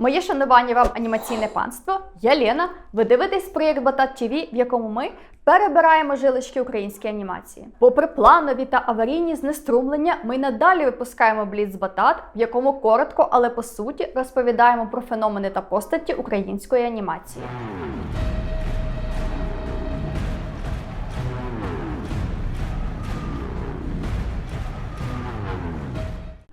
Моє шанування вам анімаційне панство. Я Лена. Ви дивитесь проєкт Батат ТВ, в якому ми перебираємо жилички української анімації. Попри планові та аварійні знеструмлення, ми надалі випускаємо Бліц Батат, в якому коротко, але по суті розповідаємо про феномени та постаті української анімації.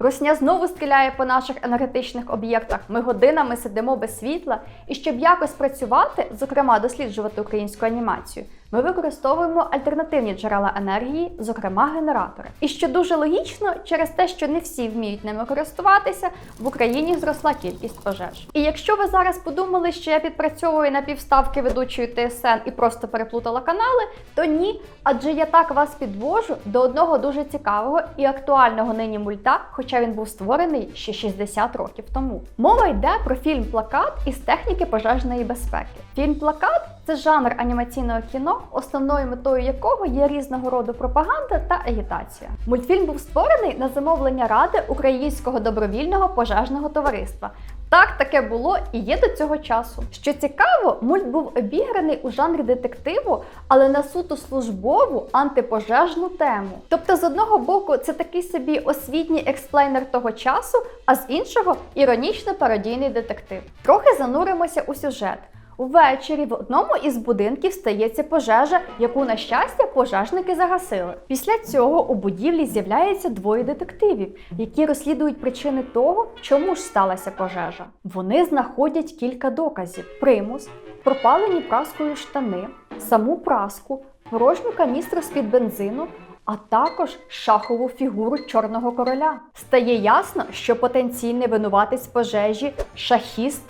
Русня знову стріляє по наших енергетичних об'єктах. Ми годинами сидимо без світла. І щоб якось працювати, зокрема досліджувати українську анімацію, ми використовуємо альтернативні джерела енергії, зокрема генератори. І що дуже логічно, через те, що не всі вміють ними користуватися, в Україні зросла кількість пожеж. І якщо ви зараз подумали, що я підпрацьовую на півставки ведучої ТСН і просто переплутала канали, то ні, адже я так вас підвожу до одного дуже цікавого і актуального нині мульта, хоча він був створений ще 60 років тому. Мова йде про фільм Плакат із техніки пожежної безпеки. Фільм Плакат це жанр анімаційного кіно, основною метою якого є різного роду пропаганда та агітація. Мультфільм був створений на замовлення Ради Українського добровільного пожежного товариства. Так, таке було і є до цього часу. Що цікаво, мульт був обіграний у жанрі детективу, але на суто службову антипожежну тему. Тобто, з одного боку, це такий собі освітній експлейнер того часу, а з іншого іронічно пародійний детектив. Трохи зануримося у сюжет. Увечері в одному із будинків стається пожежа, яку, на щастя, пожежники загасили. Після цього у будівлі з'являється двоє детективів, які розслідують причини того, чому ж сталася пожежа. Вони знаходять кілька доказів: примус, пропалені праскою штани, саму праску, порожню каністру з-під бензину. А також шахову фігуру чорного короля. Стає ясно, що потенційний винуватець пожежі шахіст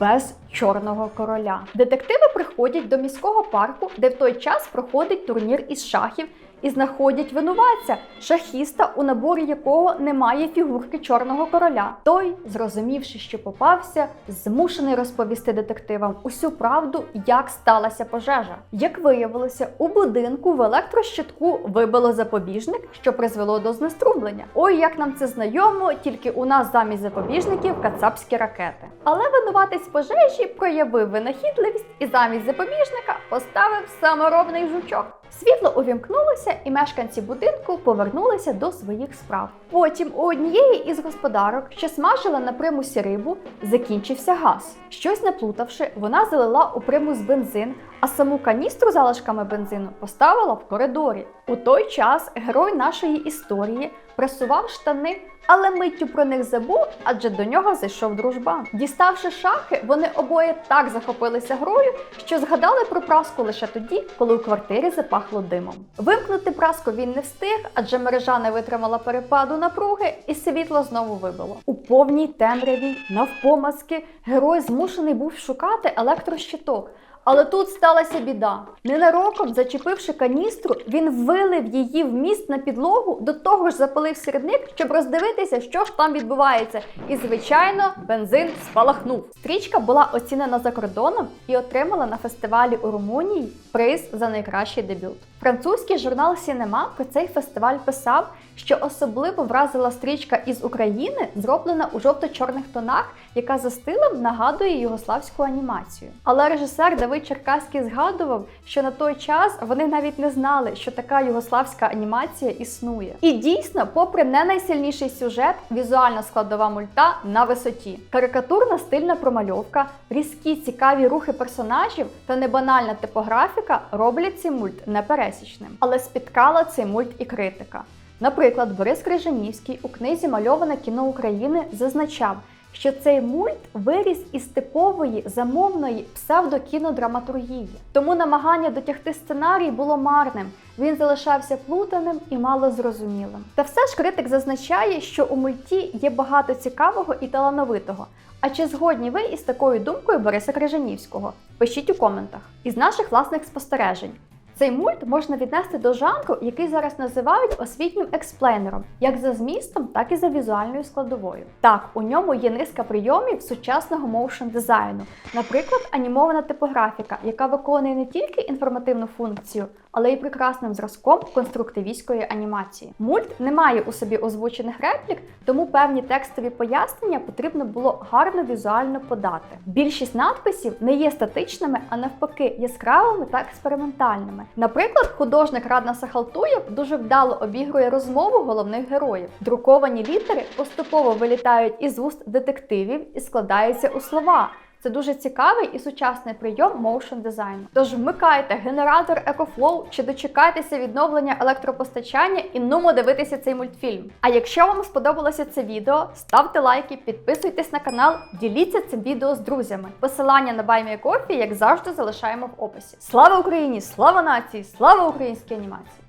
без чорного короля. Детективи приходять до міського парку, де в той час проходить турнір із шахів. І знаходять винуватця, шахіста, у наборі якого немає фігурки чорного короля. Той, зрозумівши, що попався, змушений розповісти детективам усю правду, як сталася пожежа. Як виявилося, у будинку в електрощитку вибило запобіжник, що призвело до знеструмлення. Ой, як нам це знайомо, тільки у нас замість запобіжників кацапські ракети. Але винуватець пожежі проявив винахідливість і замість запобіжника поставив саморобний жучок. Світло увімкнулося, і мешканці будинку повернулися до своїх справ. Потім у однієї із господарок, що смажила на примусі рибу, закінчився газ. Щось наплутавши, вона залила у примус бензин, а саму каністру залишками бензину поставила в коридорі. У той час герой нашої історії пресував штани, але миттю про них забув, адже до нього зайшов дружбан. Діставши шахи, вони обоє так захопилися грою, що згадали про праску лише тоді, коли у квартирі запахло димом. Вимкнути праску він не встиг, адже мережа не витримала перепаду напруги, і світло знову вибило. У повній темряві, навпомазки, герой змушений був шукати електрощиток. Але тут сталася біда. Ненароком, зачепивши каністру, він вилив її в міст на підлогу, до того ж запалив сірник, щоб роздивитися, що ж там відбувається. І, звичайно, бензин спалахнув. Стрічка була оцінена за кордоном і отримала на фестивалі у Румунії приз за найкращий дебют. Французький журнал Сінема про цей фестиваль писав, що особливо вразила стрічка із України, зроблена у жовто-чорних тонах, яка за стилем нагадує югославську анімацію. Але режисер Давид Черкаський згадував, що на той час вони навіть не знали, що така югославська анімація існує. І дійсно, попри не найсильніший сюжет, візуальна складова мульта на висоті. Карикатурна стильна промальовка, різкі цікаві рухи персонажів та небанальна типографіка роблять цей мульт непересічним. Але спіткала цей мульт і критика. Наприклад, Борис Крижанівський у книзі Мальоване кіно України зазначав, що цей мульт виріс із типової замовної псевдокінодраматургії. Тому намагання дотягти сценарій було марним. Він залишався плутаним і малозрозумілим. Та все ж критик зазначає, що у мульті є багато цікавого і талановитого. А чи згодні ви із такою думкою Бориса Крижанівського? Пишіть у коментах. Із наших власних спостережень. Цей мульт можна віднести до жанру, який зараз називають освітнім експлейнером, як за змістом, так і за візуальною складовою. Так, у ньому є низка прийомів сучасного моушн дизайну, наприклад, анімована типографіка, яка виконує не тільки інформативну функцію, але й прекрасним зразком конструктивістської анімації. Мульт не має у собі озвучених реплік, тому певні текстові пояснення потрібно було гарно візуально подати. Більшість надписів не є статичними, а навпаки, яскравими та експериментальними. Наприклад, художник Радна Сахалтуєв дуже вдало обігрує розмову головних героїв. Друковані літери поступово вилітають із уст детективів і складаються у слова. Це дуже цікавий і сучасний прийом моушн дизайну. Тож вмикайте генератор EcoFlow чи дочекайтеся відновлення електропостачання і нумо дивитися цей мультфільм. А якщо вам сподобалося це відео, ставте лайки, підписуйтесь на канал, діліться цим відео з друзями. Посилання на BuyMeCoffee, як завжди, залишаємо в описі. Слава Україні! Слава нації! Слава українській анімації!